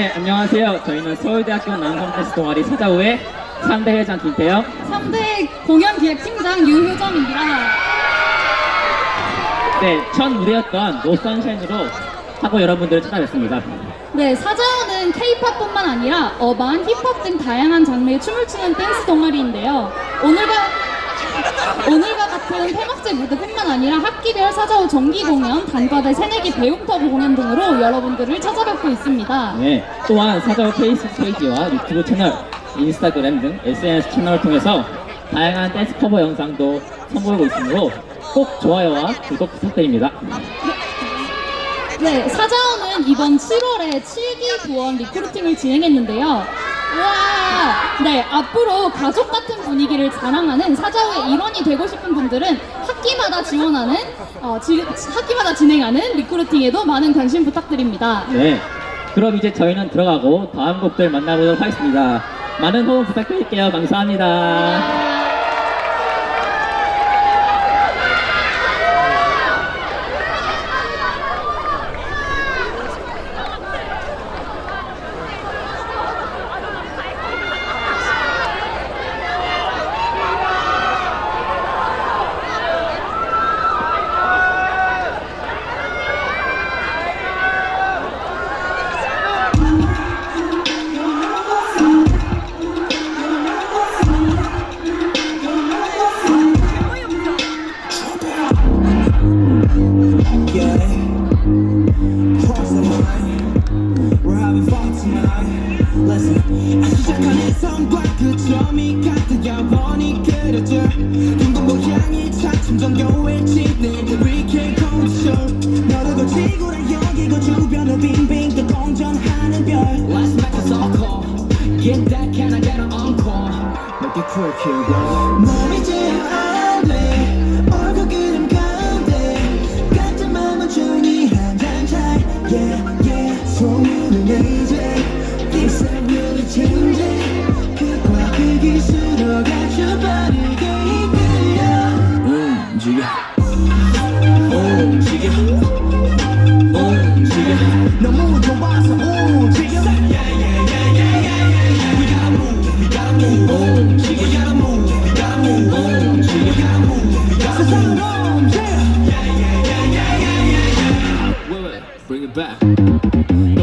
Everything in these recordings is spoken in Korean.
네, 안녕하세요. 저희는 서울대학교 남성댄스 동아리 사자우의 3대 회장 김태영. 3대 공연기획팀장 유효정입니다. 네, 첫 무대였던 노선샤인으로 하고 여러분들을 찾아뵙습니다. 네, 사자오는 K-팝뿐만 아니라 어반, 힙합 등 다양한 장르의 춤을 추는 댄스 동아리인데요. 오늘과 오늘과 같은 폐막제 무대뿐만 아니라 학기별 사자오 정기 공연, 단과대 새내기 배움터브 공연 등으로 여러분들을 찾아뵙고 있습니다. 네, 또한 사자우 페이스북 페이지와 유튜브 채널, 인스타그램 등 SNS 채널을 통해서 다양한 댄스 커버 영상도 선보이고 있으므로 꼭 좋아요와 구독 부탁드립니다. 네, 사자오는 이번 7월에 7기 부원 리크루팅을 진행했는데요. 와, 네, 앞으로 가족 같은 분위기를 자랑하는 사자오의 일원이 되고 싶은 분들은 학기마다 지원하는, 어, 지- 학기마다 진행하는 리크루팅에도 많은 관심 부탁드립니다. 네, 그럼 이제 저희는 들어가고 다음 곡들 만나보도록 하겠습니다. 많은 호응 부탁드릴게요. 감사합니다. 둥근 모양이 차츰 정겨울지 내게 we can control. 너를 거치고 난 여기고 주변을 빙빙 또 공전하는 별. Let's make all call. Get that can I get an encore? Make it quick here, bro. 몸이 제어 안 돼. 얼굴 그림 가운데 같은 맘은 조용히 한잔 차이 Yeah, yeah 소문을 내제 Things are really changing 그과 그 기술로 빠르게 이끌려 움직여 움직여 움직여 너무 좋아서 움직여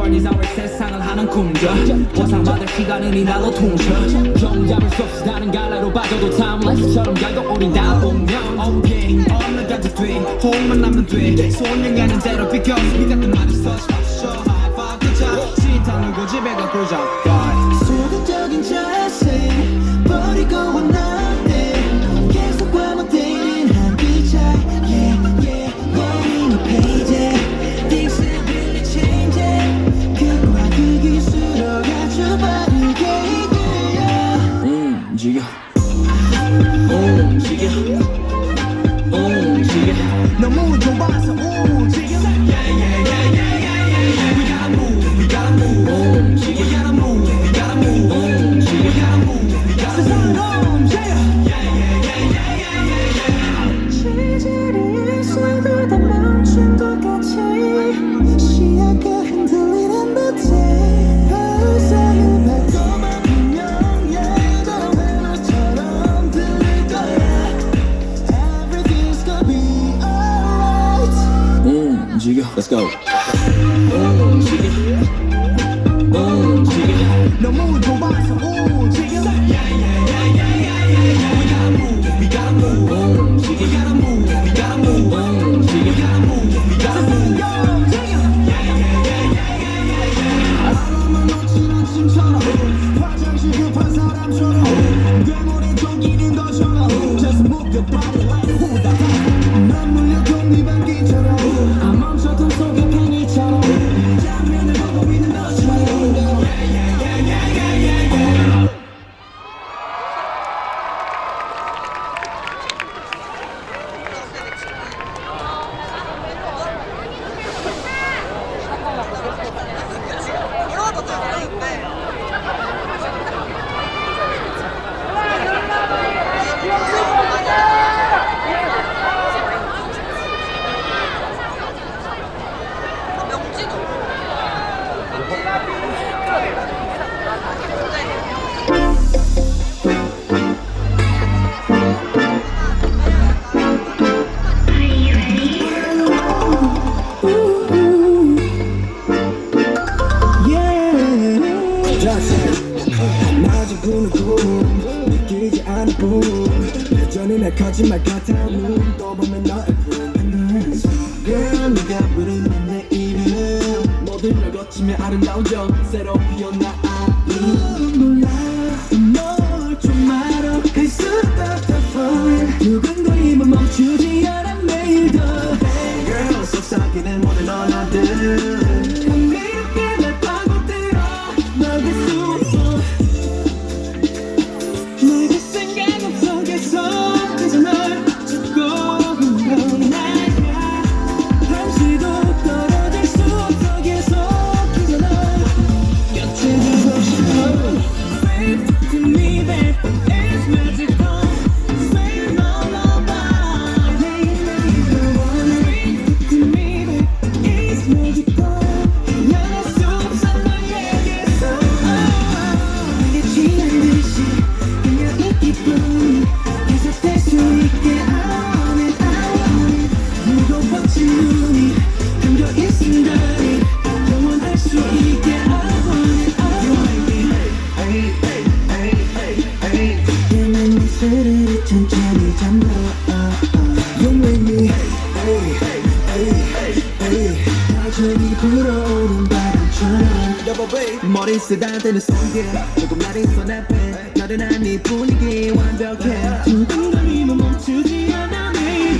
world is our 세상을 하는 꿈져 보상받을 시간은 이 날로 통셔 정잡을 수 없이 다른 갈래로 빠져도 timeless처럼 갈고 우린 다 보면 Okay, 어느 가지 뒤 호흡만 남는 뒤 손을 가는 대로 because we got the money so high five 그자 시탄 누구 집에 갖고 자. 소극적인 자세 버리고 날 거짓말 같아 눈 떠보면 너의 friend Girl 네가 부르는 내 이름. 모든 걸 거치며 아름다운 점 새로 피어나 아픔 몰라 널좀 알아. Cause you're the fun 누군가 힘을 멈추지 않아 매일 더 girl 속삭이는 천천히 불어오는 바람처럼. 여보 babe 머리 쓰다듬는 손길 조금 날이 서나해 나른한 이 분위기 완벽해. 두근거림은 뭐 멈추지 않아 매일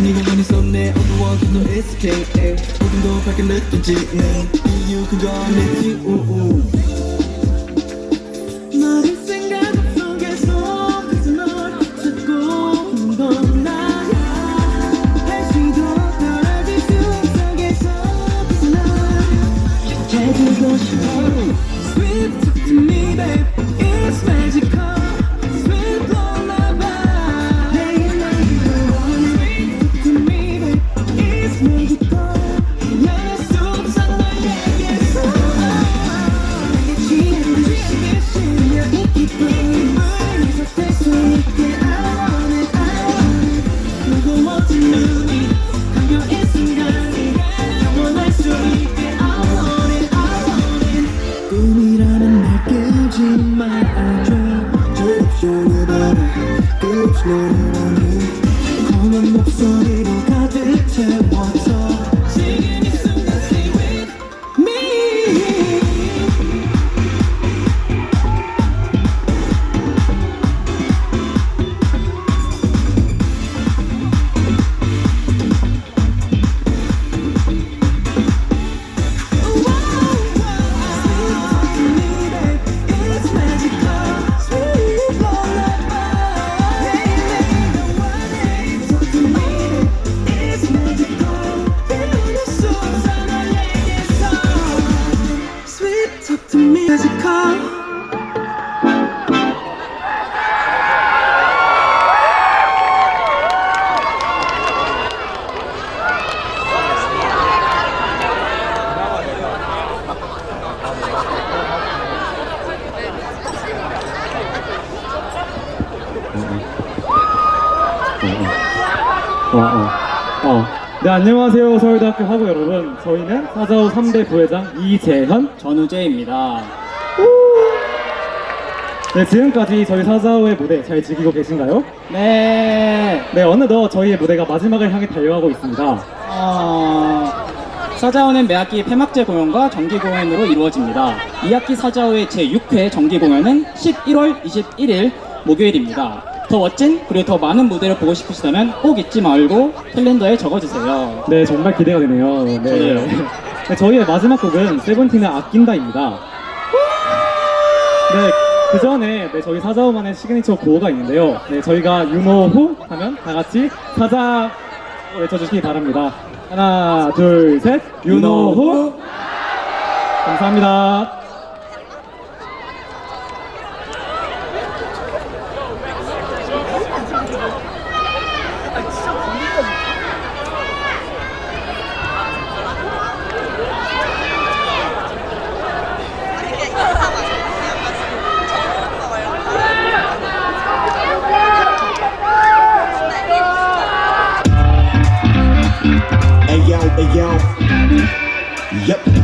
네가 어디서 내 어두워진 너 escape 것 밝게 느껴지 이유 그건 내지 안녕하세요 서울대학교 학우 여러분 저희는 사자우 3대 부회장 이재현 전우재입니다. 네 지금까지 저희 사자우의 무대 잘 즐기고 계신가요? 네. 네 어느덧 저희의 무대가 마지막을 향해 달려가고 있습니다. 어, 사자우는 매학기 폐막제 공연과 정기 공연으로 이루어집니다. 2학기 사자우의 제6회 정기 공연은 11월 21일 목요일입니다. 더 멋진 그리고 더 많은 무대를 보고 싶으시다면 꼭 잊지 말고 캘린더에 적어주세요. 네, 정말 기대가 되네요. 네. 저도요. 네, 저희의 마지막 곡은 세븐틴의 아낀다입니다. 네, 그 전에 네, 저희 사자오만의 시그니처 구호가 있는데요. 네, 저희가 유노후 하면 다 같이 사자 외쳐주시기 바랍니다. 하나, 둘, 셋. 유노후. 감사합니다. Yep.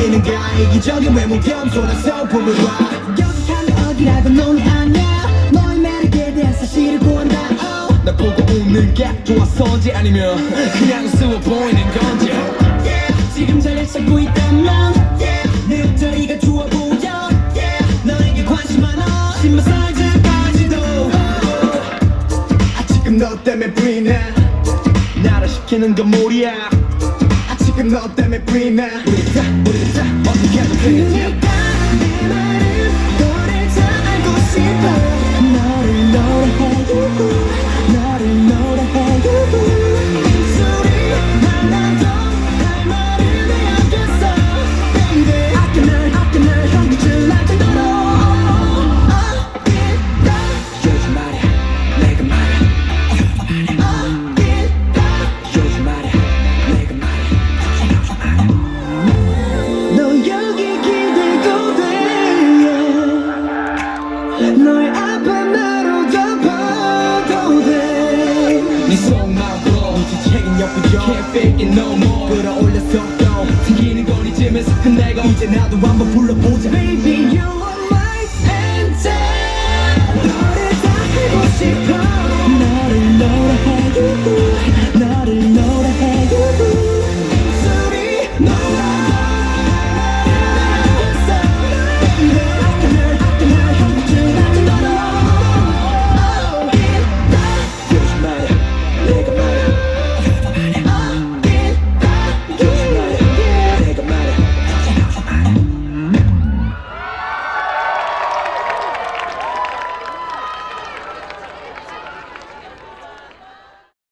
눈이 부시는가 이기적인 외모 겸손한 성품을 봐. 여기 가면 어디라도 넌 아냐 너의 매력에 대한 사실을 구한다. Oh. 나 보고 웃는 게 좋아서인지 아니면 그냥 우스워 보이는 건지. Yeah. 지금 자리를 찾고 있다면 yeah. 내 옷자리가 좋아 보여. Yeah. 너에게 관심 많아. 신발 사이즈까지도. 아 지금 너 때문에 불이 나 나를 시키는 건 지금 너 때문에 불이나. 우리가 우리가 어떻게 해도 되겠